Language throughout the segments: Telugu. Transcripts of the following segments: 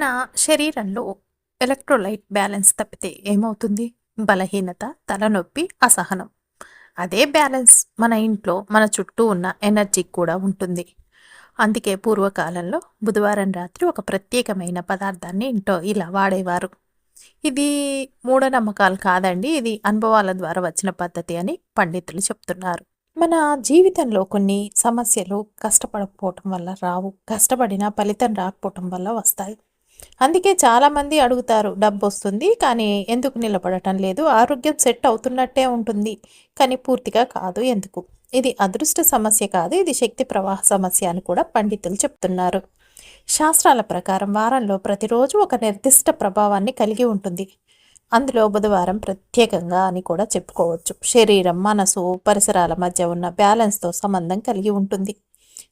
మన శరీరంలో ఎలక్ట్రోలైట్ బ్యాలెన్స్ తప్పితే ఏమవుతుంది? బలహీనత తలనొప్పి అసహనం. అదే బ్యాలెన్స్ మన ఇంట్లో మన చుట్టూ ఉన్న ఎనర్జీ కూడా ఉంటుంది. అందుకే పూర్వకాలంలో బుధవారం రాత్రి ఒక ప్రత్యేకమైన పదార్థాన్ని ఇంట్లో ఇలా వాడేవారు. ఇది మూఢనమ్మకాలు కాదండి ఇది అనుభవాల ద్వారా వచ్చిన పద్ధతి అని పండితులు చెప్తున్నారు. మన జీవితంలో కొన్ని సమస్యలు కష్టపడకపోవటం వల్ల రావు కష్టపడిన ఫలితం రాకపోవటం వల్ల వస్తాయి. అందుకే చాలామంది అడుగుతారు డబ్బు వస్తుంది కానీ ఎందుకు నిలబడటం లేదు? ఆరోగ్యం సెట్ అవుతున్నట్టే ఉంటుంది కానీ పూర్తిగా కాదు ఎందుకు? ఇది అదృష్ట సమస్య కాదు ఇది శక్తి ప్రవాహ సమస్య అని కూడా పండితులు చెప్తున్నారు. శాస్త్రాల ప్రకారం వారంలో ప్రతిరోజు ఒక నిర్దిష్ట ప్రభావాన్ని కలిగి ఉంటుంది. అందులో బుధవారం ప్రత్యేకంగా అని కూడా చెప్పుకోవచ్చు. శరీరం మనసు పరిసరాల మధ్య ఉన్న బ్యాలెన్స్తో సంబంధం కలిగి ఉంటుంది.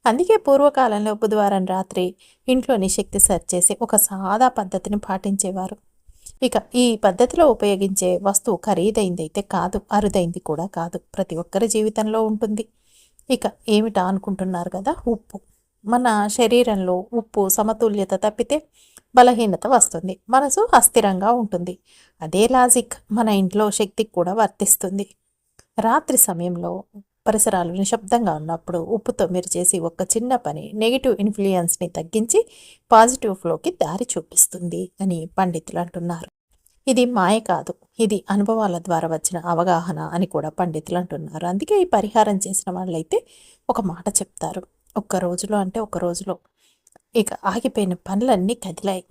అందుకే పూర్వకాలంలో బుధవారం రాత్రి ఇంట్లోని శక్తి సరి చేసి ఒక సాదా పద్ధతిని పాటించేవారు. ఇక ఈ పద్ధతిలో ఉపయోగించే వస్తువు ఖరీదైంది అయితే కాదు అరుదైంది కూడా కాదు. ప్రతి ఒక్కరి జీవితంలో ఉంటుంది. ఇక ఏమిటా అనుకుంటున్నారు కదా? ఉప్పు. మన శరీరంలో ఉప్పు సమతుల్యత తప్పితే బలహీనత వస్తుంది. మనసు అస్థిరంగా ఉంటుంది. అదే లాజిక్ మన ఇంట్లో శక్తికి కూడా వర్తిస్తుంది. రాత్రి సమయంలో పరిసరాలు నిశ్శబ్దంగా ఉన్నప్పుడు ఉప్పుతో మీరు చేసి ఒక చిన్న పని నెగిటివ్ ఇన్ఫ్లుయెన్స్ని తగ్గించి పాజిటివ్ ఫ్లోకి దారి చూపిస్తుంది అని పండితులు అంటున్నారు. ఇది మాయ కాదు. ఇది అనుభవాల ద్వారా వచ్చిన అవగాహన అని కూడా పండితులు అంటున్నారు. అందుకే ఈ పరిహారం చేసిన వాళ్ళైతే ఒక మాట చెప్తారు. ఒక్క రోజులో అంటే ఒక రోజులో ఇక ఆగిపోయిన పనులన్నీ కదిలాయి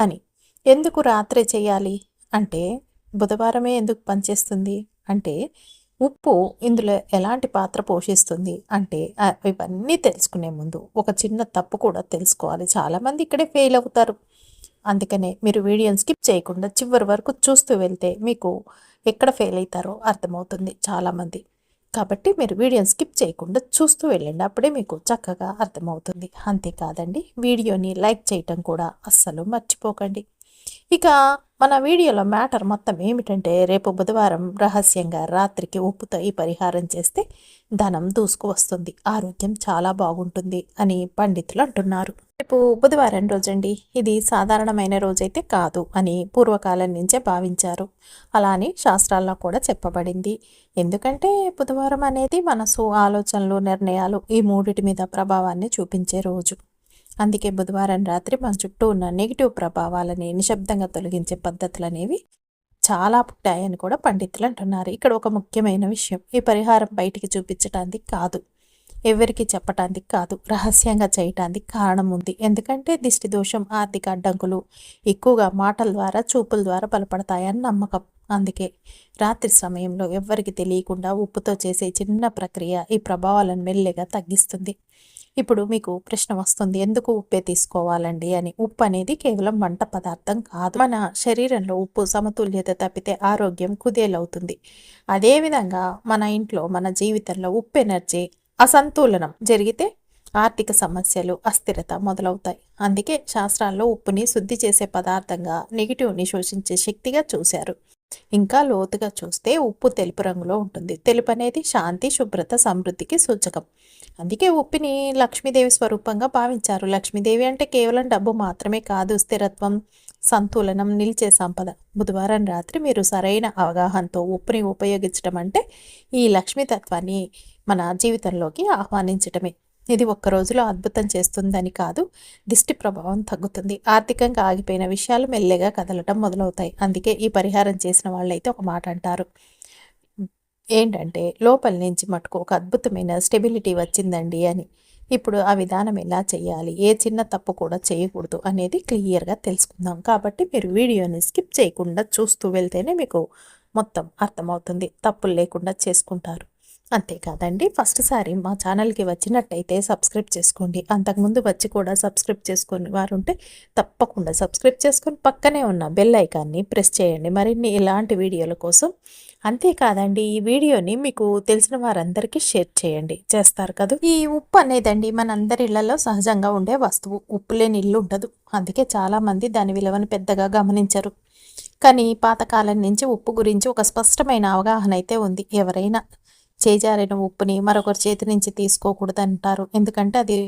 అని. ఎందుకు రాత్రే చేయాలి? అంటే బుధవారమే ఎందుకు పనిచేస్తుంది అంటే ఉప్పు ఇందులో ఎలాంటి పాత్ర పోషిస్తుంది అంటే ఇవన్నీ తెలుసుకునే ముందు ఒక చిన్న తప్పు కూడా తెలుసుకోవాలి. చాలామంది ఇక్కడే ఫెయిల్ అవుతారు. అందుకనే మీరు వీడియోని స్కిప్ చేయకుండా చివరి వరకు చూస్తూ వెళ్తే మీకు ఎక్కడ ఫెయిల్ అవుతారో అర్థమవుతుంది చాలామంది. కాబట్టి మీరు వీడియోని స్కిప్ చేయకుండా చూస్తూ వెళ్ళండి. అప్పుడే మీకు చక్కగా అర్థమవుతుంది. అంతేకాదండి వీడియోని లైక్ చేయటం కూడా అస్సలు మర్చిపోకండి. ఇక మన వీడియోలో మ్యాటర్ మొత్తం ఏమిటంటే రేపు బుధవారం రహస్యంగా రాత్రికి ఉప్పుతో ఈ పరిహారం చేస్తే ధనం దూసుకు వస్తుంది ఆరోగ్యం చాలా బాగుంటుంది అని పండితులు అంటున్నారు. రేపు బుధవారం రోజండి ఇది సాధారణమైన రోజైతే కాదు అని పూర్వకాలం నుంచే భావించారు. అలా అని శాస్త్రాల్లో కూడా చెప్పబడింది. ఎందుకంటే బుధవారం అనేది మనసు ఆలోచనలు నిర్ణయాలు ఈ మూడిటి మీద ప్రభావాన్ని చూపించే రోజు. అందుకే బుధవారం రాత్రి మన చుట్టూ ఉన్న నెగిటివ్ ప్రభావాలని నిశ్శబ్దంగా తొలగించే పద్ధతులు అనేవి చాలా పుట్టాయని కూడా పండితులు అంటున్నారు. ఇక్కడ ఒక ముఖ్యమైన విషయం ఈ పరిహారం బయటికి చూపించడానికి కాదు ఎవరికి చెప్పటానికి కాదు రహస్యంగా చేయటానికి కారణం ఉంది. ఎందుకంటే దిష్టి దోషం ఆర్థిక అడ్డంకులు ఎక్కువగా మాటల ద్వారా చూపుల ద్వారా బలపడతాయని నమ్మకం. అందుకే రాత్రి సమయంలో ఎవ్వరికి తెలియకుండా ఉప్పుతో చేసే చిన్న ప్రక్రియ ఈ ప్రభావాలను మెల్లగా తగ్గిస్తుంది. ఇప్పుడు మీకు ప్రశ్న వస్తుంది ఎందుకు ఉప్పే తీసుకోవాలండి? అని. ఉప్పు అనేది కేవలం వంట పదార్థం కాదు. మన శరీరంలో ఉప్పు సమతుల్యత తప్పితే ఆరోగ్యం కుదేలవుతుంది. అదేవిధంగా మన ఇంట్లో మన జీవితంలో ఉప్పు ఎనర్జీ అసంతులనం జరిగితే ఆర్థిక సమస్యలు అస్థిరత మొదలవుతాయి. అందుకే శాస్త్రాల్లో ఉప్పుని శుద్ధి చేసే పదార్థంగా నెగిటివ్ని శోషించే శక్తిగా చూశారు. ఇంకా లోతుగా చూస్తే ఉప్పు తెలుపు రంగులో ఉంటుంది. తెలుపు అనేది శాంతి శుభ్రత సమృద్ధికి సూచకం. అందుకే ఉప్పిని లక్ష్మీదేవి స్వరూపంగా భావించారు. లక్ష్మీదేవి అంటే కేవలం డబ్బు మాత్రమే కాదు స్థిరత్వం సంతులనం నిలిచే సంపద. బుధవారం రాత్రి మీరు సరైన అవగాహనతో ఉప్పుని ఉపయోగించడం అంటే ఈ లక్ష్మీతత్వాన్ని మన జీవితంలోకి ఆహ్వానించటమే. ఇది ఒక్క రోజులో అద్భుతం చేస్తుందని కాదు దిష్టి ప్రభావం తగ్గుతుంది. ఆర్థికంగా ఆగిపోయిన విషయాలు మెల్లగా కదలటం మొదలవుతాయి. అందుకే ఈ పరిహారం చేసిన వాళ్ళైతే ఒక మాట అంటారు. ఏంటంటే లోపల నుంచి మటుకు ఒక అద్భుతమైన స్టెబిలిటీ వచ్చిందండి అని. ఇప్పుడు ఆ విధానం ఎలా చేయాలి? ఏ చిన్న తప్పు కూడా చేయకూడదు అనేది క్లియర్గా తెలుసుకుందాం. కాబట్టి మీరు వీడియోని స్కిప్ చేయకుండా చూస్తూ వెళ్తేనే మీకు మొత్తం అర్థమవుతుంది. తప్పులు లేకుండా చేసుకుంటారు. అంతేకాదండి ఫస్ట్ సారి మా ఛానల్కి వచ్చినట్టయితే సబ్స్క్రైబ్ చేసుకోండి. అంతకుముందు వచ్చి కూడా సబ్స్క్రైబ్ చేసుకుని వారు ఉంటే తప్పకుండా సబ్స్క్రైబ్ చేసుకొని పక్కనే ఉన్న బెల్ ఐకాన్ని ప్రెస్ చేయండి. మరిన్ని ఇలాంటి వీడియోల కోసం అంతేకాదండి ఈ వీడియోని మీకు తెలిసిన వారందరికీ షేర్ చేయండి. చేస్తారు కదా? ఈ ఉప్పు అనేదండి మనందరి ఇళ్ళలో సహజంగా ఉండే వస్తువు. ఉప్పు లేని ఇల్లు ఉండదు. అందుకే చాలామంది దాని విలువను పెద్దగా గమనించరు. కానీ పాతకాలం నుంచి ఉప్పు గురించి ఒక స్పష్టమైన అవగాహన అయితే ఉంది. ఎవరైనా చేజారిన ఉప్పుని మరొకరి చేతి నుంచి తీసుకోకూడదు అంటారు ఎందుకంటే అది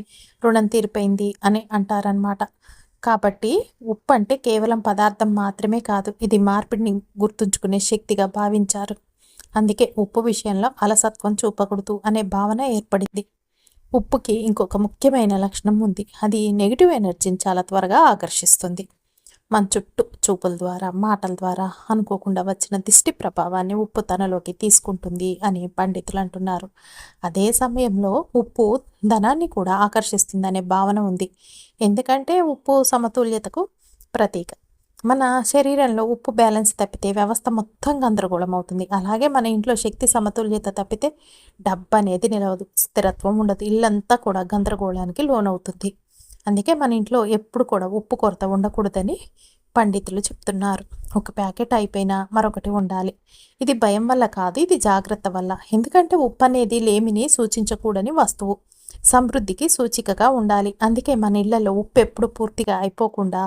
రుణం తీరిపోయింది అని అంటారనమాట కాబట్టి ఉప్పు అంటే కేవలం పదార్థం మాత్రమే కాదు ఇది మార్పిడిని గుర్తుంచుకునే శక్తిగా భావించారు. అందుకే ఉప్పు విషయంలో అలసత్వం చూపకూడదు అనే భావన ఏర్పడింది. ఉప్పుకి ఇంకొక ముఖ్యమైన లక్షణం ఉంది. అది నెగిటివ్ ఎనర్జీని చాలా త్వరగా ఆకర్షిస్తుంది. మన చుట్టూ చూపుల ద్వారా మాటల ద్వారా అనుకోకుండా వచ్చిన దిష్టి ప్రభావాన్ని ఉప్పు తనలోకి తీసుకుంటుంది అని పండితులు అంటున్నారు. అదే సమయంలో ఉప్పు ధనాన్ని కూడా ఆకర్షిస్తుందనే భావన ఉంది. ఎందుకంటే ఉప్పు సమతుల్యతకు ప్రతీక. మన శరీరంలో ఉప్పు బ్యాలెన్స్ తప్పితే వ్యవస్థ మొత్తం గందరగోళం అవుతుంది. అలాగే మన ఇంట్లో శక్తి సమతుల్యత తప్పితే డబ్బు అనేది నిలవదు స్థిరత్వం ఉండదు ఇల్లంతా కూడా గందరగోళానికి లోనవుతుంది. అందుకే మన ఇంట్లో ఎప్పుడు కూడా ఉప్పు కొరత ఉండకూడదని పండితులు చెప్తున్నారు. ఒక ప్యాకెట్ అయిపోయినా మరొకటి ఉండాలి. ఇది భయం వల్ల కాదు ఇది జాగ్రత్త వల్ల. ఎందుకంటే ఉప్పు అనేది లేమిని సూచించకూడని వస్తువు. సమృద్ధికి సూచికగా ఉండాలి. అందుకే మన ఇళ్ళలో ఉప్పు ఎప్పుడు పూర్తిగా అయిపోకుండా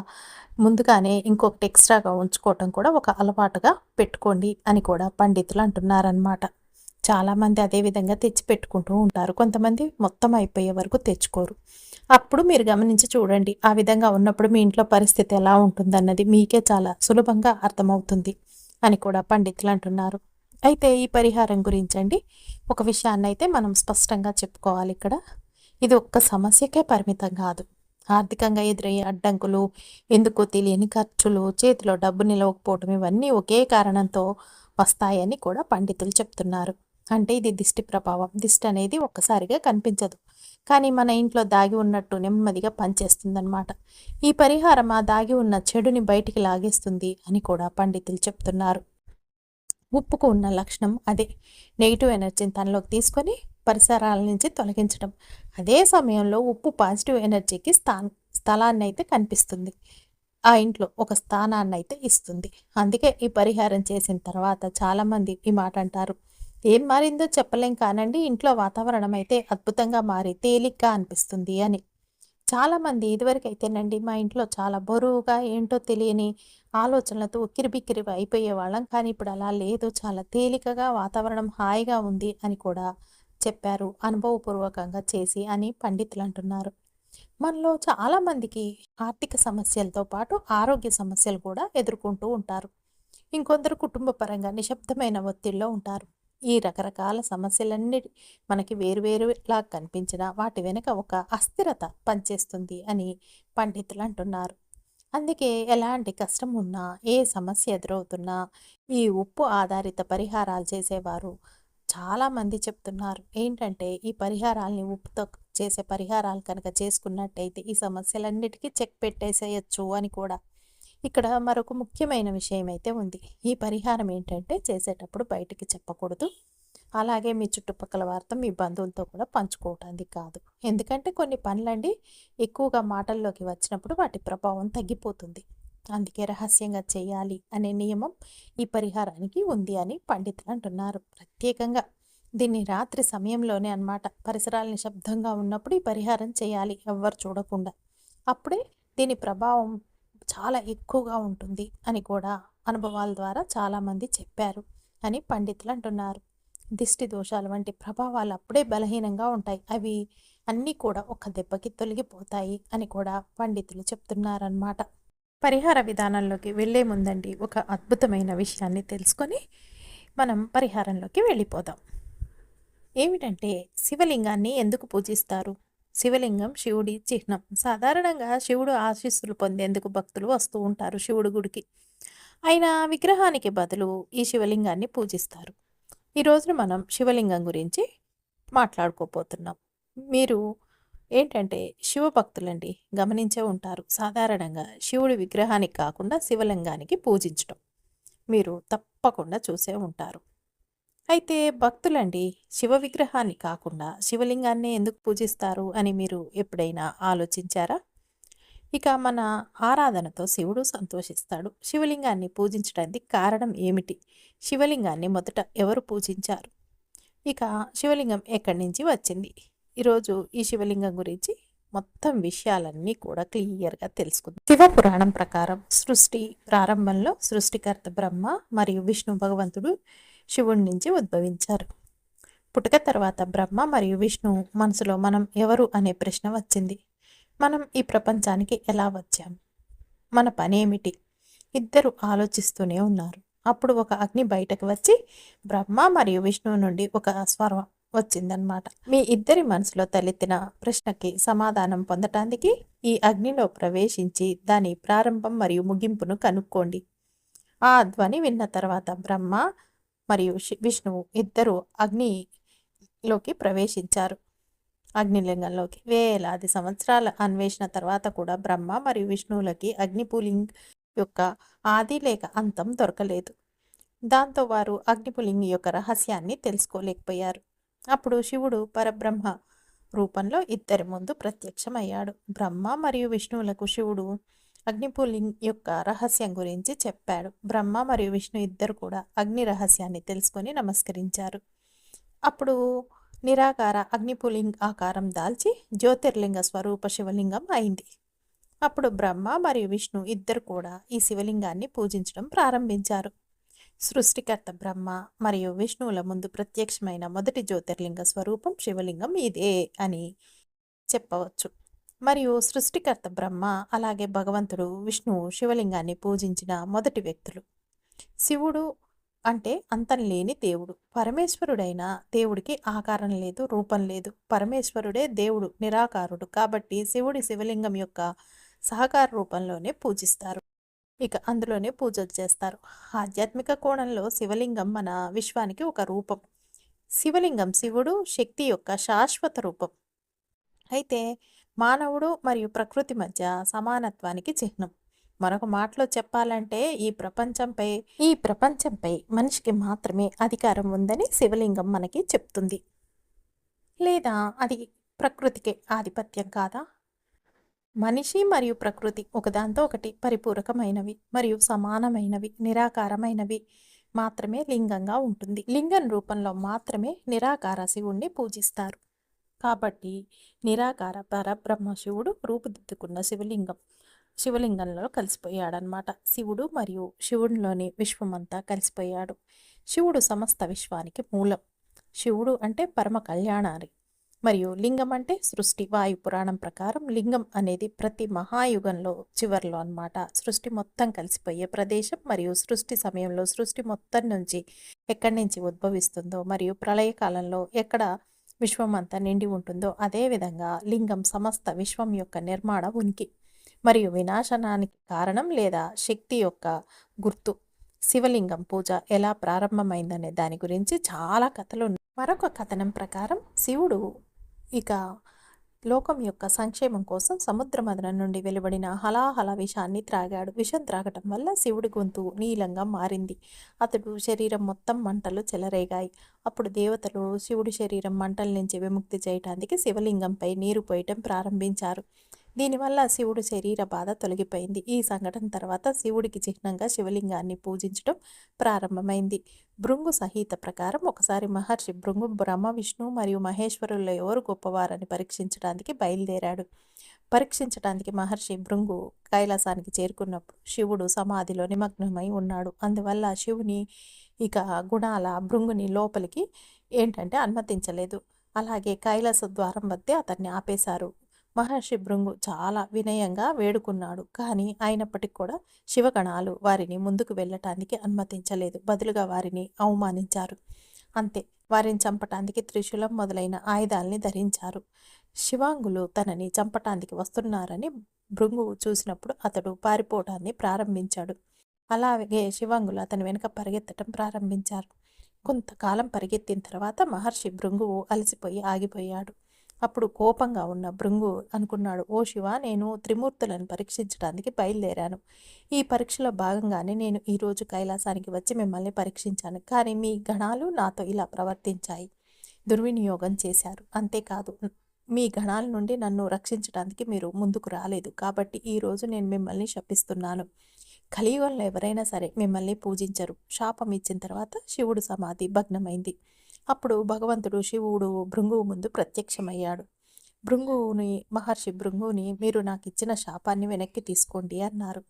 ముందుగానే ఇంకొకటి ఎక్స్ట్రాగా ఉంచుకోవటం కూడా ఒక అలవాటుగా పెట్టుకోండి అని కూడా పండితులు అంటున్నారనమాట చాలామంది అదే విధంగా తెచ్చి పెట్టుకుంటూ ఉంటారు. కొంతమంది మొత్తం అయిపోయే వరకు తెచ్చుకోరు. అప్పుడు మీరు గమనించి చూడండి. ఆ విధంగా ఉన్నప్పుడు మీ ఇంట్లో పరిస్థితి ఎలా ఉంటుందన్నది మీకే చాలా సులభంగా అర్థమవుతుంది అని కూడా పండితులు అంటున్నారు. అయితే ఈ పరిహారం గురించండి ఒక విషయాన్ని అయితే మనం స్పష్టంగా చెప్పుకోవాలి ఇక్కడ. ఇది ఒక్క సమస్యకే పరిమితం కాదు. ఆర్థికంగా ఎదురయ్యే అడ్డంకులు ఎందుకు తెలియని ఖర్చులు చేతిలో డబ్బు నిలవకపోవటం ఇవన్నీ ఒకే కారణంతో వస్తాయని కూడా పండితులు చెప్తున్నారు. అంటే ఇది దిష్టి ప్రభావం. దిష్టి అనేది ఒక్కసారిగా కనిపించదు. కానీ మన ఇంట్లో దాగి ఉన్నట్టు నెమ్మదిగా పనిచేస్తుందన్నమాట. ఈ పరిహారం ఆ దాగి ఉన్న చెడుని బయటికి లాగేస్తుంది అని కూడా పండితులు చెప్తున్నారు. ఉప్పుకు ఉన్న లక్షణం అదే. నెగిటివ్ ఎనర్జీని తనలోకి తీసుకొని పరిసరాల నుంచి తొలగించడం. అదే సమయంలో ఉప్పు పాజిటివ్ ఎనర్జీకి స్థాన్ స్థలాన్ని అయితే కనిపిస్తుంది. ఆ ఇంట్లో ఒక స్థానాన్ని అయితే ఇస్తుంది. అందుకే ఈ పరిహారం చేసిన తర్వాత చాలామంది ఈ మాట అంటారు ఏం మారిందో చెప్పలేం కానండి ఇంట్లో వాతావరణం అయితే అద్భుతంగా మారి తేలిగ్గా అనిపిస్తుంది అని. చాలామంది ఇదివరకు అయితేనండి మా ఇంట్లో చాలా బరువుగా ఏంటో తెలియని ఆలోచనలతో ఉక్కిరిబిక్కిరి అయిపోయే వాళ్ళం. కానీ ఇప్పుడు అలా లేదు. చాలా తేలికగా వాతావరణం హాయిగా ఉంది అని కూడా చెప్పారు. అనుభవపూర్వకంగా చేసి అని పండితులు అంటున్నారు. మనలో చాలామందికి ఆర్థిక సమస్యలతో పాటు ఆరోగ్య సమస్యలు కూడా ఎదుర్కొంటూ ఉంటారు. ఇంకొందరు కుటుంబ పరంగా నిశ్శబ్దమైన ఒత్తిడిలో ఉంటారు. ఈ రకరకాల సమస్యలన్నీ మనకి వేరువేరులా కనిపించినా వాటి వెనుక ఒక అస్థిరత పనిచేస్తుంది అని పండితులు అంటున్నారు. అందుకే ఎలాంటి కష్టం ఉన్నా ఏ సమస్య ఎదురవుతున్నా ఈ ఉప్పు ఆధారిత పరిహారాలు చేసేవారు చాలామంది చెప్తున్నారు. ఏంటంటే ఈ పరిహారాలని ఉప్పుతో చేసే పరిహారాలు కనుక చేసుకున్నట్టయితే ఈ సమస్యలన్నిటికీ చెక్ పెట్టేసేయచ్చు అని కూడా. ఇక్కడ మరొక ముఖ్యమైన విషయం అయితే ఉంది. ఈ పరిహారం ఏంటంటే చేసేటప్పుడు బయటికి చెప్పకూడదు. అలాగే మీ చుట్టుపక్కల వారితో మీ బంధువులతో కూడా పంచుకోవటానికి కాదు. ఎందుకంటే కొన్ని పనులండి ఎక్కువగా మాటల్లోకి వచ్చినప్పుడు వాటి ప్రభావం తగ్గిపోతుంది. అందుకే రహస్యంగా చేయాలి అనే నియమం ఈ పరిహారానికి ఉంది అని పండితులు అంటున్నారు. ప్రత్యేకంగా దీన్ని రాత్రి సమయంలోనే అనమాట పరిసరాలు నిశ్శబ్దంగా ఉన్నప్పుడు ఈ పరిహారం చేయాలి. ఎవ్వరు చూడకుండా. అప్పుడే దీని ప్రభావం చాలా ఎక్కువగా ఉంటుంది అని కూడా అనుభవాల ద్వారా చాలామంది చెప్పారు అని పండితులు అంటున్నారు. దిష్టి దోషాలు వంటి ప్రభావాలు అప్పుడే బలహీనంగా ఉంటాయి. అవి అన్నీ కూడా ఒక దెబ్బకి తొలగిపోతాయి అని కూడా పండితులు చెప్తున్నారన్నమాట. పరిహార విధానంలోకి వెళ్ళే ముందండి ఒక అద్భుతమైన విషయాన్ని తెలుసుకొని మనం పరిహారంలోకి వెళ్ళిపోదాం. ఏమిటంటే శివలింగాన్ని ఎందుకు పూజిస్తారు? శివలింగం శివుడి చిహ్నం. సాధారణంగా శివుడు ఆశీస్సులు పొందేందుకు భక్తులు వస్తూ ఉంటారు శివుడు గుడికి. ఆయన విగ్రహానికి బదులు ఈ శివలింగాన్ని పూజిస్తారు. ఈ రోజున మనం శివలింగం గురించి మాట్లాడుకోపోతున్నాం మీరు ఏంటంటే శివభక్తులండి గమనించే ఉంటారు. సాధారణంగా శివుడి విగ్రహానికి కాకుండా శివలింగానికి పూజించడం మీరు తప్పకుండా చూసే ఉంటారు. అయితే భక్తులండి శివ విగ్రహాన్ని కాకుండా శివలింగాన్ని ఎందుకు పూజిస్తారు అని మీరు ఎప్పుడైనా ఆలోచించారా? ఇక మన ఆరాధనతో శివుడు సంతోషిస్తాడు. శివలింగాన్ని పూజించడానికి కారణం ఏమిటి? శివలింగాన్ని మొదట ఎవరు పూజించారు? ఇక శివలింగం ఎక్కడి నుంచి వచ్చింది? ఈరోజు ఈ శివలింగం గురించి మొత్తం విషయాలన్నీ కూడా క్లియర్గా తెలుసుకుందాం. శివ పురాణం ప్రకారం సృష్టి ప్రారంభంలో సృష్టికర్త బ్రహ్మ మరియు విష్ణు భగవంతుడు శివుడి నుంచి ఉద్భవించారు. పుట్టుక తర్వాత బ్రహ్మ మరియు విష్ణు మనసులో మనం ఎవరు అనే ప్రశ్న వచ్చింది. మనం ఈ ప్రపంచానికి ఎలా వచ్చాం? మన పనేమిటి ఇద్దరు ఆలోచిస్తూనే ఉన్నారు. అప్పుడు ఒక అగ్ని బయటకు వచ్చి బ్రహ్మ మరియు విష్ణువు నుండి ఒక స్వరం వచ్చిందనమాట మీ ఇద్దరి మనసులో తలెత్తిన ప్రశ్నకి సమాధానం పొందటానికి ఈ అగ్నిలో ప్రవేశించి దాని ప్రారంభం మరియు ముగింపును కనుక్కోండి. ఆ ధ్వని విన్న తర్వాత బ్రహ్మ మరియు శి- విష్ణువు ఇద్దరు అగ్నిలోకి ప్రవేశించారు. అగ్నిలింగంలోకి. వేలాది సంవత్సరాల అన్వేషణ తర్వాత కూడా బ్రహ్మ మరియు విష్ణువులకి అగ్నిపులింగ్ యొక్క ఆది లేక అంతం దొరకలేదు. దాంతో వారు అగ్నిపులింగ్ యొక్క రహస్యాన్ని తెలుసుకోలేకపోయారు. అప్పుడు శివుడు పరబ్రహ్మ రూపంలో ఇద్దరి ముందు ప్రత్యక్షమయ్యాడు. బ్రహ్మ మరియు విష్ణువులకు శివుడు అగ్నిపులింగ్ యొక్క రహస్యం గురించి చెప్పాడు. బ్రహ్మ మరియు విష్ణు ఇద్దరు కూడా అగ్ని రహస్యాన్ని తెలుసుకొని నమస్కరించారు. అప్పుడు నిరాకార అగ్నిపులింగ్ ఆకారం దాల్చి జ్యోతిర్లింగ స్వరూప శివలింగం అయింది. అప్పుడు బ్రహ్మ మరియు విష్ణు ఇద్దరు కూడా ఈ శివలింగాన్ని పూజించడం ప్రారంభించారు. సృష్టికర్త బ్రహ్మ మరియు విష్ణువుల ముందు ప్రత్యక్షమైన మొదటి జ్యోతిర్లింగ స్వరూపం శివలింగం ఇదే అని చెప్పవచ్చు. మరియు సృష్టికర్త బ్రహ్మ అలాగే భగవంతుడు విష్ణువు శివలింగాన్ని పూజించిన మొదటి వ్యక్తులు. శివుడు అంటే అంతం లేని దేవుడు. పరమేశ్వరుడైన దేవుడికి ఆకారం లేదు రూపం లేదు. పరమేశ్వరుడే దేవుడు నిరాకారుడు కాబట్టి శివుడి శివలింగం యొక్క సహకార రూపంలోనే పూజిస్తారు. ఇక అందులోనే పూజలు చేస్తారు. ఆధ్యాత్మిక కోణంలో శివలింగం మన విశ్వానికి ఒక రూపం. శివలింగం శివుడు శక్తి యొక్క శాశ్వత రూపం. అయితే మానవుడు మరియు ప్రకృతి మధ్య సమానత్వానికి చిహ్నం. మరొక మాటలో చెప్పాలంటే ఈ ప్రపంచంపై ఈ ప్రపంచంపై మనిషికి మాత్రమే అధికారం ఉందని శివలింగం మనకి చెప్తుంది. లేదా అది ప్రకృతికే ఆధిపత్యం కాదా? మనిషి మరియు ప్రకృతి ఒకదాంతో ఒకటి పరిపూరకమైనవి మరియు సమానమైనవి నిరాకారమైనవి మాత్రమే లింగంగా ఉంటుంది. లింగం రూపంలో మాత్రమే నిరాకార శివుణ్ణి పూజిస్తారు. కాబట్టి నిరాకార పరబ్రహ్మ శివుడు రూపుదిద్దుకున్న శివలింగం శివలింగంలో కలిసిపోయాడనమాట శివుడు మరియు శివుడిలోని విశ్వమంతా కలిసిపోయాడు. శివుడు సమస్త విశ్వానికి మూలం. శివుడు అంటే పరమ కళ్యాణారి మరియు లింగం అంటే సృష్టి వాయు పురాణం ప్రకారం లింగం అనేది ప్రతి మహాయుగంలో చివర్లో అన్నమాట. సృష్టి మొత్తం కలిసిపోయే ప్రదేశం మరియు సృష్టి సమయంలో సృష్టి మొత్తం నుంచి ఎక్కడి నుంచి ఉద్భవిస్తుందో మరియు ప్రళయకాలంలో ఎక్కడ విశ్వం అంతా నిండి ఉంటుందో అదేవిధంగా లింగం సమస్త విశ్వం యొక్క నిర్మాణ ఉనికి. మరియు వినాశనానికి కారణం లేదా శక్తి యొక్క గుర్తు. శివలింగం పూజ ఎలా ప్రారంభమైందనే దాని గురించి చాలా కథలు ఉన్నాయి. మరొక కథనం ప్రకారం శివుడు ఇక లోకం యొక్క సంక్షేమం కోసం సముద్రమదనం నుండి వెలువడిన హలాహల విషాన్ని త్రాగాడు. విషం త్రాగటం వల్ల శివుడి గొంతు నీలంగా మారింది. అతడు శరీరం మొత్తం మంటలు చెలరేగాయి. అప్పుడు దేవతలు శివుడి శరీరం మంటల నుంచి విముక్తి చేయటానికి శివలింగంపై నీరు పోయటం ప్రారంభించారు. దీనివల్ల శివుడు శరీర బాధ తొలగిపోయింది. ఈ సంఘటన తర్వాత శివుడికి చిహ్నంగా శివలింగాన్ని పూజించడం ప్రారంభమైంది. భృంగు సహిత ప్రకారం ఒకసారి మహర్షి భృంగు బ్రహ్మ విష్ణు మరియు మహేశ్వరుల్లో ఎవరు గొప్పవారని పరీక్షించడానికి బయలుదేరాడు. పరీక్షించడానికి మహర్షి భృంగు కైలాసానికి చేరుకున్నప్పుడు శివుడు సమాధిలో నిమగ్నమై ఉన్నాడు. అందువల్ల శివుని ఇక గుణాల భృంగుని లోపలికి ఏంటంటే అనుమతించలేదు. అలాగే కైలాస ద్వారం వద్దే అతన్ని ఆపేశారు. మహర్షి భృంగు చాలా వినయంగా వేడుకున్నాడు. కానీ అయినప్పటికీ కూడా శివగణాలు వారిని ముందుకు వెళ్ళటానికి అనుమతించలేదు. బదులుగా వారిని అవమానించారు. అంతే వారిని చంపటానికి త్రిశూలం మొదలైన ఆయుధాల్ని ధరించారు. శివాంగులు తనని చంపటానికి వస్తున్నారని భృంగు చూసినప్పుడు అతడు పారిపోవటాన్ని ప్రారంభించాడు. అలాగే శివాంగులు అతని వెనుక పరిగెత్తడం ప్రారంభించారు. కొంతకాలం పరిగెత్తిన తర్వాత మహర్షి భృంగువు అలసిపోయి ఆగిపోయాడు. అప్పుడు కోపంగా ఉన్న భృంగు అనుకున్నాడు ఓ శివ నేను త్రిమూర్తులను పరీక్షించడానికి బయలుదేరాను. ఈ పరీక్షలో భాగంగానే నేను ఈరోజు కైలాసానికి వచ్చి మిమ్మల్ని పరీక్షించాను. కానీ మీ గణాలు నాతో ఇలా ప్రవర్తించాయి. దుర్వినియోగం చేశారు. అంతేకాదు మీ గణాల నుండి నన్ను రక్షించడానికి మీరు ముందుకు రాలేదు. కాబట్టి ఈరోజు నేను మిమ్మల్ని శపిస్తున్నాను. కలియుగంలో ఎవరైనా సరే మిమ్మల్ని పూజించరు. శాపం ఇచ్చిన తర్వాత శివుడు సమాధి భగ్నమైంది. అప్పుడు భగవంతుడు శివుడు భృంగువు ముందు ప్రత్యక్షమయ్యాడు. భృంగువుని మహర్షి భృంగుని మీరు నాకు ఇచ్చిన శాపాన్ని వెనక్కి తీసుకోండి అన్నారు.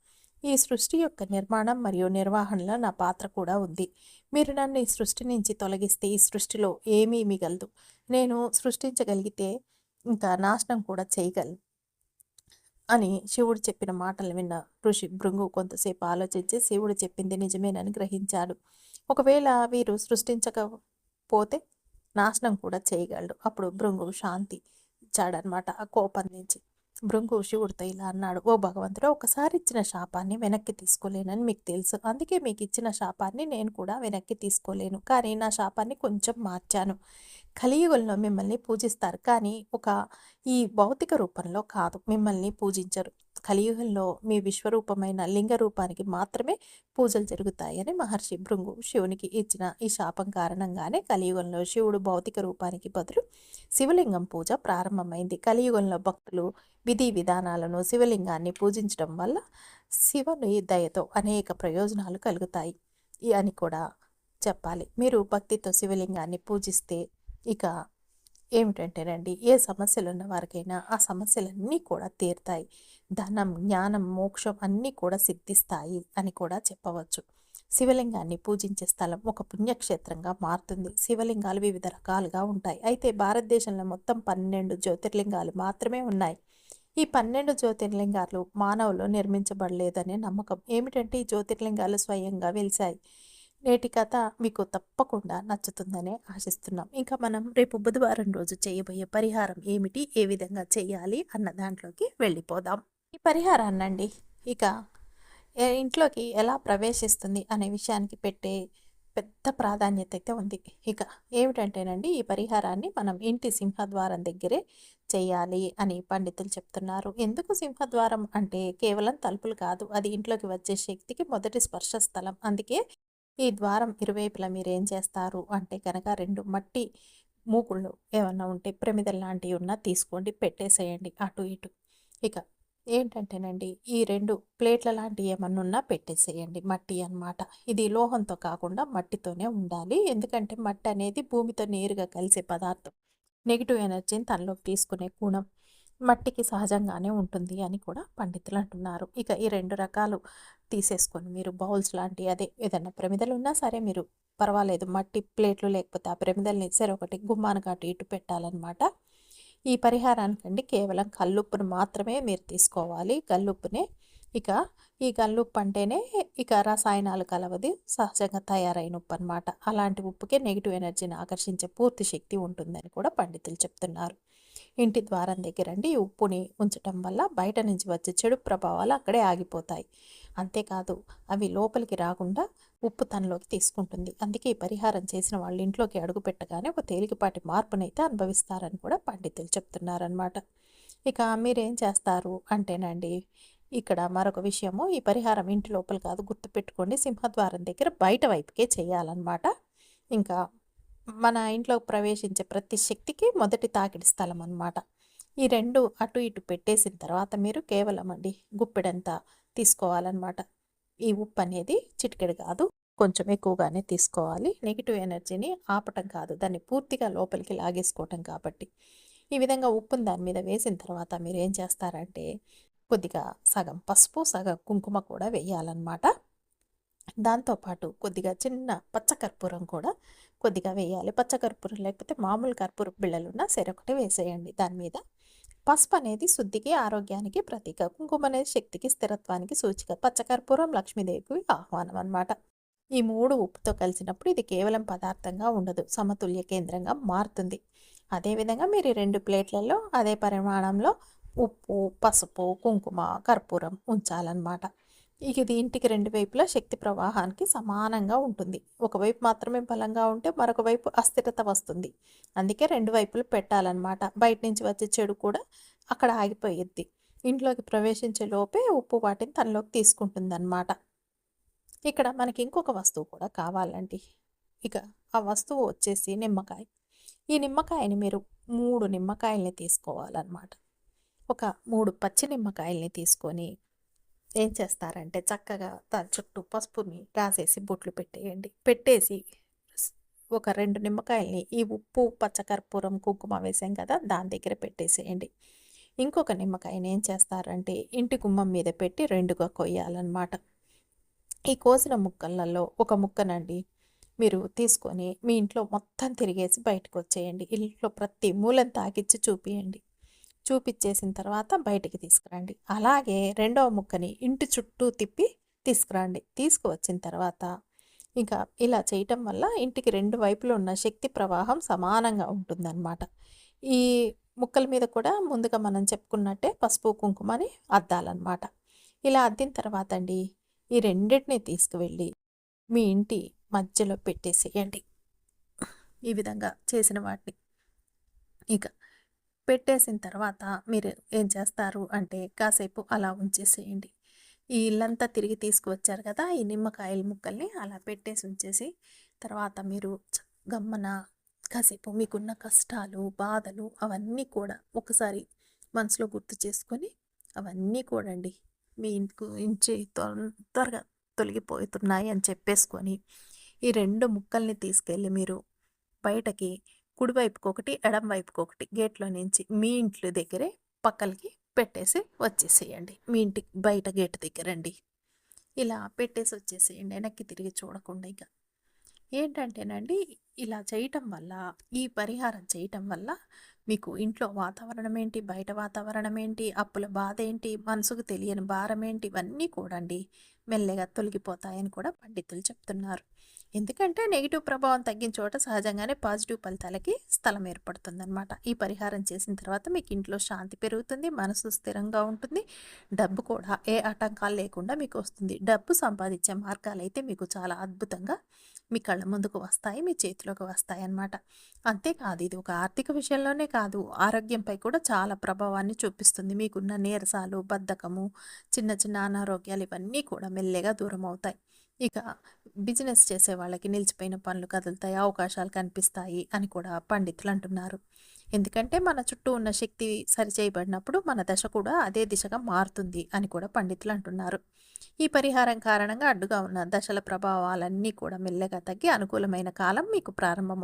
ఈ సృష్టి యొక్క నిర్మాణం మరియు నిర్వహణలో నా పాత్ర కూడా ఉంది. మీరు నన్ను ఈ సృష్టి నుంచి తొలగిస్తే ఈ సృష్టిలో ఏమీ మిగలదు. నేను సృష్టించగలిగితే ఇంకా నాశనం కూడా చేయగలను అని శివుడు చెప్పిన మాటలు విన్న ఋషి భృంగు కొంతసేపు ఆలోచించి శివుడు చెప్పింది నిజమేనని గ్రహించాడు. ఒకవేళ వీరు సృష్టించక పోతే నాశనం కూడా చేయగలడు. అప్పుడు భృంగు శాంతి ఇచ్చాడనమాట ఆ కోపం నుంచి. భృంగు శివుడితో ఇలా అన్నాడు ఓ భగవంతుడు ఒకసారి ఇచ్చిన శాపాన్ని వెనక్కి తీసుకోలేనని మీకు తెలుసు. అందుకే మీకు ఇచ్చిన శాపాన్ని నేను కూడా వెనక్కి తీసుకోలేను. కానీ నా శాపాన్ని కొంచెం మార్చాను. కలియుగంలో మిమ్మల్ని పూజిస్తారు. కానీ ఒక ఈ భౌతిక రూపంలో కాదు. మిమ్మల్ని పూజించరు. కలియుగంలో మీ విశ్వరూపమైన లింగ రూపానికి మాత్రమే పూజలు జరుగుతాయని మహర్షి భృంగు శివునికి ఇచ్చిన ఈ శాపం కారణంగానే కలియుగంలో శివుడు భౌతిక రూపానికి బదులు శివలింగం పూజ ప్రారంభమైంది. కలియుగంలో భక్తులు విధి విధానాలను శివలింగాన్ని పూజించడం వల్ల శివుని దయతో అనేక ప్రయోజనాలు కలుగుతాయి అని కూడా చెప్పాలి. మీరు భక్తితో శివలింగాన్ని పూజిస్తే ఇక ఏమిటంటేనండి ఏ సమస్యలు ఉన్న వారికైనా ఆ సమస్యలన్నీ కూడా తీరుతాయి. ధనం జ్ఞానం మోక్షం అన్నీ కూడా సిద్ధిస్తాయి అని కూడా చెప్పవచ్చు. శివలింగాన్ని పూజించే స్థలం ఒక పుణ్యక్షేత్రంగా మారుతుంది. శివలింగాలు వివిధ రకాలుగా ఉంటాయి. అయితే భారతదేశంలో మొత్తం పన్నెండు జ్యోతిర్లింగాలు మాత్రమే ఉన్నాయి. ఈ పన్నెండు జ్యోతిర్లింగాలు మానవులు నిర్మించబడలేదనే నమ్మకం. ఏమిటంటే ఈ జ్యోతిర్లింగాలు స్వయంగా వెలిశాయి. నేటి కథ మీకు తప్పకుండా నచ్చుతుందనే ఆశిస్తున్నాం. ఇంకా మనం రేపు బుధవారం రోజు చేయబోయే పరిహారం ఏమిటి? ఏ విధంగా చేయాలి? అన్న దాంట్లోకి వెళ్ళిపోదాం. ఈ పరిహారాన్నండి ఇక ఇంట్లోకి ఎలా ప్రవేశిస్తుంది అనే విషయానికి పెట్టే పెద్ద ప్రాధాన్యత అయితే ఉంది. ఇక ఏమిటంటేనండి ఈ పరిహారాన్ని మనం ఇంటి సింహద్వారం దగ్గరే చేయాలి అని పండితులు చెప్తున్నారు. ఎందుకు సింహద్వారం? అంటే కేవలం తలుపులు కాదు అది ఇంట్లోకి వచ్చే శక్తికి మొదటి స్పర్శ స్థలం అందుకే ఈ ద్వారం ఇరువైపులా మీరు ఏం చేస్తారు? అంటే కనుక రెండు మట్టి మూకుళ్ళు ఏమన్నా ఉంటే ప్రమిదలు లాంటివి ఉన్నా తీసుకోండి పెట్టేసేయండి అటు ఇటు. ఇక ఏంటంటేనండి ఈ రెండు ప్లేట్ల లాంటివి ఏమన్నా ఉన్నా పెట్టేసేయండి మట్టి అనమాట ఇది లోహంతో కాకుండా మట్టితోనే ఉండాలి. ఎందుకంటే మట్టి అనేది భూమితో నేరుగా కలిసే పదార్థం. నెగిటివ్ ఎనర్జీని తనలోకి తీసుకునే గుణం మట్టికి సహజంగానే ఉంటుంది అని కూడా పండితులు అంటున్నారు. ఇక ఈ రెండు రకాలు తీసేసుకొని మీరు బౌల్స్ లాంటి అదే ఏదైనా ప్రమిదలు ఉన్నా సరే మీరు పర్వాలేదు మట్టి ప్లేట్లు లేకపోతే ఆ ప్రమిదల్ని సరే ఒకటి గుమ్మానికి అటు ఇటు పెట్టాలన్నమాట. ఈ పరిహారానికండి కేవలం కల్లుప్పును మాత్రమే మీరు తీసుకోవాలి. కల్లుప్పునే ఇక ఈ గల్లుప్పు అంటేనే ఇక రసాయనాలు కలవది సహజంగా తయారైన ఉప్పు అనమాట అలాంటి ఉప్పుకే నెగిటివ్ ఎనర్జీని ఆకర్షించే పూర్తి శక్తి ఉంటుందని కూడా పండితులు చెప్తున్నారు. ఇంటి ద్వారం దగ్గరండి. ఉప్పుని ఉంచటం వల్ల బయట నుంచి వచ్చే చెడు ప్రభావాలు అక్కడే ఆగిపోతాయి. అంతేకాదు అవి లోపలికి రాకుండా ఉప్పు తనలోకి తీసుకుంటుంది. అందుకే ఈ పరిహారం చేసిన వాళ్ళ ఇంట్లోకి అడుగు పెట్టగానే ఒక తేలికపాటి మార్పునైతే అనుభవిస్తారని కూడా పండితులు చెప్తున్నారనమాట ఇక మీరేం చేస్తారు అంటేనండి ఇక్కడ మరొక విషయము ఈ పరిహారం ఇంటి లోపల కాదు గుర్తుపెట్టుకోండి. సింహద్వారం దగ్గర బయట వైపుకే చేయాలన్నమాట. ఇంకా మన ఇంట్లో ప్రవేశించే ప్రతి శక్తికి మొదటి తాకిడి స్థలం అనమాట ఈ రెండు అటు ఇటు పెట్టేసిన తర్వాత మీరు కేవలం అండి గుప్పెడంతా తీసుకోవాలన్నమాట. ఈ ఉప్పు అనేది చిటికెడు కాదు కొంచెం ఎక్కువగానే తీసుకోవాలి. నెగిటివ్ ఎనర్జీని ఆపటం కాదు దాన్ని పూర్తిగా లోపలికి లాగేసుకోవటం కాబట్టి. ఈ విధంగా ఉప్పును దాని మీద వేసిన తర్వాత మీరు ఏం చేస్తారంటే కొద్దిగా సగం పసుపు సగం కుంకుమ కూడా వేయాలన్నమాట. దాంతోపాటు కొద్దిగా చిన్న పచ్చకర్పూరం కూడా కొద్దిగా వేయాలి. పచ్చకర్పూరం లేకపోతే మామూలు కర్పూరం బిళ్ళలున్నా సరే సరొకటి వేసేయండి దాని మీద. పసుపు అనేది శుద్ధికి ఆరోగ్యానికి ప్రతీక. కుంకుమ అనేది శక్తికి స్థిరత్వానికి సూచిక. పచ్చకర్పూరం లక్ష్మీదేవికి ఆహ్వానం అనమాట ఈ మూడు ఉప్పుతో కలిసినప్పుడు ఇది కేవలం పదార్థంగా ఉండదు. సమతుల్య కేంద్రంగా మారుతుంది. అదేవిధంగా మీరు రెండు ప్లేట్లలో అదే పరిమాణంలో ఉప్పు పసుపు కుంకుమ కర్పూరం ఉంచాలన్నమాట. ఇది ఇంటికి రెండు వైపులా శక్తి ప్రవాహానికి సమానంగా ఉంటుంది. ఒకవైపు మాత్రమే బలంగా ఉంటే మరొక వైపు అస్థిరత వస్తుంది. అందుకే రెండు వైపులు పెట్టాలన్నమాట. బయట నుంచి వచ్చే చెడు కూడా అక్కడ ఆగిపోయిద్ది. ఇంట్లోకి ప్రవేశించే లోపే ఉప్పు వాటిని తనలోకి తీసుకుంటుందన్నమాట. ఇక్కడ మనకి ఇంకొక వస్తువు కూడా కావాలండి. ఇక ఆ వస్తువు వచ్చేసి నిమ్మకాయ. ఈ నిమ్మకాయని మీరు మూడు నిమ్మకాయల్ని తీసుకోవాలన్నమాట. ఒక మూడు పచ్చి నిమ్మకాయల్ని తీసుకొని ఏం చేస్తారంటే చక్కగా దాని చుట్టూ పసుపుని రాసేసి బొట్లు పెట్టేయండి. పెట్టేసి ఒక రెండు నిమ్మకాయల్ని ఈ ఉప్పు పచ్చకర్పూరం కుంకుమ వేసాం కదా దాని దగ్గర పెట్టేసేయండి. ఇంకొక నిమ్మకాయని ఏం చేస్తారంటే ఇంటి గుమ్మం మీద పెట్టి రెండుగా కొయ్యాలన్నమాట. ఈ కోసిన ముక్కలలో ఒక ముక్కనండి మీరు తీసుకొని మీ ఇంట్లో మొత్తం తిరిగేసి బయటకు వచ్చేయండి. ఇంట్లో ప్రతి మూలం తాకిచ్చి చూపియండి. చూపించేసిన తర్వాత బయటికి తీసుకురండి. అలాగే రెండవ ముక్కని ఇంటి చుట్టూ తిప్పి తీసుకురండి. తీసుకువచ్చిన తర్వాత ఇంకా ఇలా చేయటం వల్ల ఇంటికి రెండు వైపులు ఉన్న శక్తి ప్రవాహం సమానంగా ఉంటుందన్నమాట. ఈ ముక్కల మీద కూడా ముందుగా మనం చెప్పుకున్నట్టే పసుపు కుంకుమని అద్దాలన్నమాట. ఇలా అద్దిన తర్వాత అండి ఈ రెండింటిని తీసుకువెళ్ళి మీ ఇంటి మధ్యలో పెట్టేసేయండి. ఈ విధంగా చేసిన వాటిని. ఇక పెట్టేసిన తర్వాత మీరు ఏం చేస్తారు? అంటే కాసేపు అలా ఉంచేసేయండి. ఈ ఇల్లంతా తిరిగి తీసుకువచ్చారు కదా ఈ నిమ్మకాయల ముక్కల్ని అలా పెట్టేసి ఉంచేసి తర్వాత మీరు గమ్మన కాసేపు మీకున్న కష్టాలు బాధలు అవన్నీ కూడా ఒకసారి మనసులో గుర్తు చేసుకొని అవన్నీ కూడా అండి మీ ఇంటికి ఇంచి తొందరగా తొలగిపోతున్నాయి అని చెప్పేసుకొని ఈ రెండు ముక్కల్ని తీసుకెళ్ళి మీరు బయటకి కుడివైపుకి ఒకటి ఎడం వైపుకి ఒకటి గేట్లో నుంచి మీ ఇంట్లో దగ్గరే పక్కలకి పెట్టేసి వచ్చేసేయండి. మీ ఇంటికి బయట గేట్ దగ్గరండి. ఇలా పెట్టేసి వచ్చేసేయండి. వెనక్కి తిరిగి చూడకుండా ఇక. ఏంటంటేనండి ఇలా చేయటం వల్ల ఈ పరిహారం చేయటం వల్ల మీకు ఇంట్లో వాతావరణం ఏంటి బయట వాతావరణం ఏంటి అప్పుల బాధ ఏంటి మనసుకు తెలియని భారం ఏంటి ఇవన్నీ కూడా అండి మెల్లగా తొలగిపోతాయని కూడా పండితులు చెప్తున్నారు. ఎందుకంటే నెగిటివ్ ప్రభావం తగ్గిన చోట సహజంగానే పాజిటివ్ ఫలితాలకి స్థలం ఏర్పడుతుందన్నమాట. ఈ పరిహారం చేసిన తర్వాత మీకు ఇంట్లో శాంతి పెరుగుతుంది మనసు స్థిరంగా ఉంటుంది డబ్బు కూడా ఏ ఆటంకాలు లేకుండా మీకు వస్తుంది. డబ్బు సంపాదించే మార్గాలు అయితే మీకు చాలా అద్భుతంగా మీ కళ్ళ ముందుకు వస్తాయి మీ చేతిలోకి వస్తాయి అన్నమాట అంతేకాదు ఇది ఒక ఆర్థిక విషయంలోనే కాదు ఆరోగ్యంపై కూడా చాలా ప్రభావాన్ని చూపిస్తుంది. మీకున్న నీరసాలు బద్ధకము చిన్న చిన్న అనారోగ్యాలు ఇవన్నీ కూడా మెల్లగా దూరం అవుతాయి ఇక బిజినెస్ చేసే వాళ్ళకి నిలిచిపోయిన పనులు కదులుతాయి అవకాశాలు కనిపిస్తాయి అని కూడా పండితులు అంటున్నారు. ఎందుకంటే మన చుట్టూ ఉన్న శక్తి సరిచేయబడినప్పుడు మన దశ కూడా అదే దిశగా మారుతుంది అని కూడా పండితులు అంటున్నారు. ఈ పరిహారం కారణంగా అడ్డుగా ఉన్న దశల ప్రభావాలన్నీ కూడా మెల్లగా తగ్గి అనుకూలమైన కాలం మీకు ప్రారంభమవుతుంది.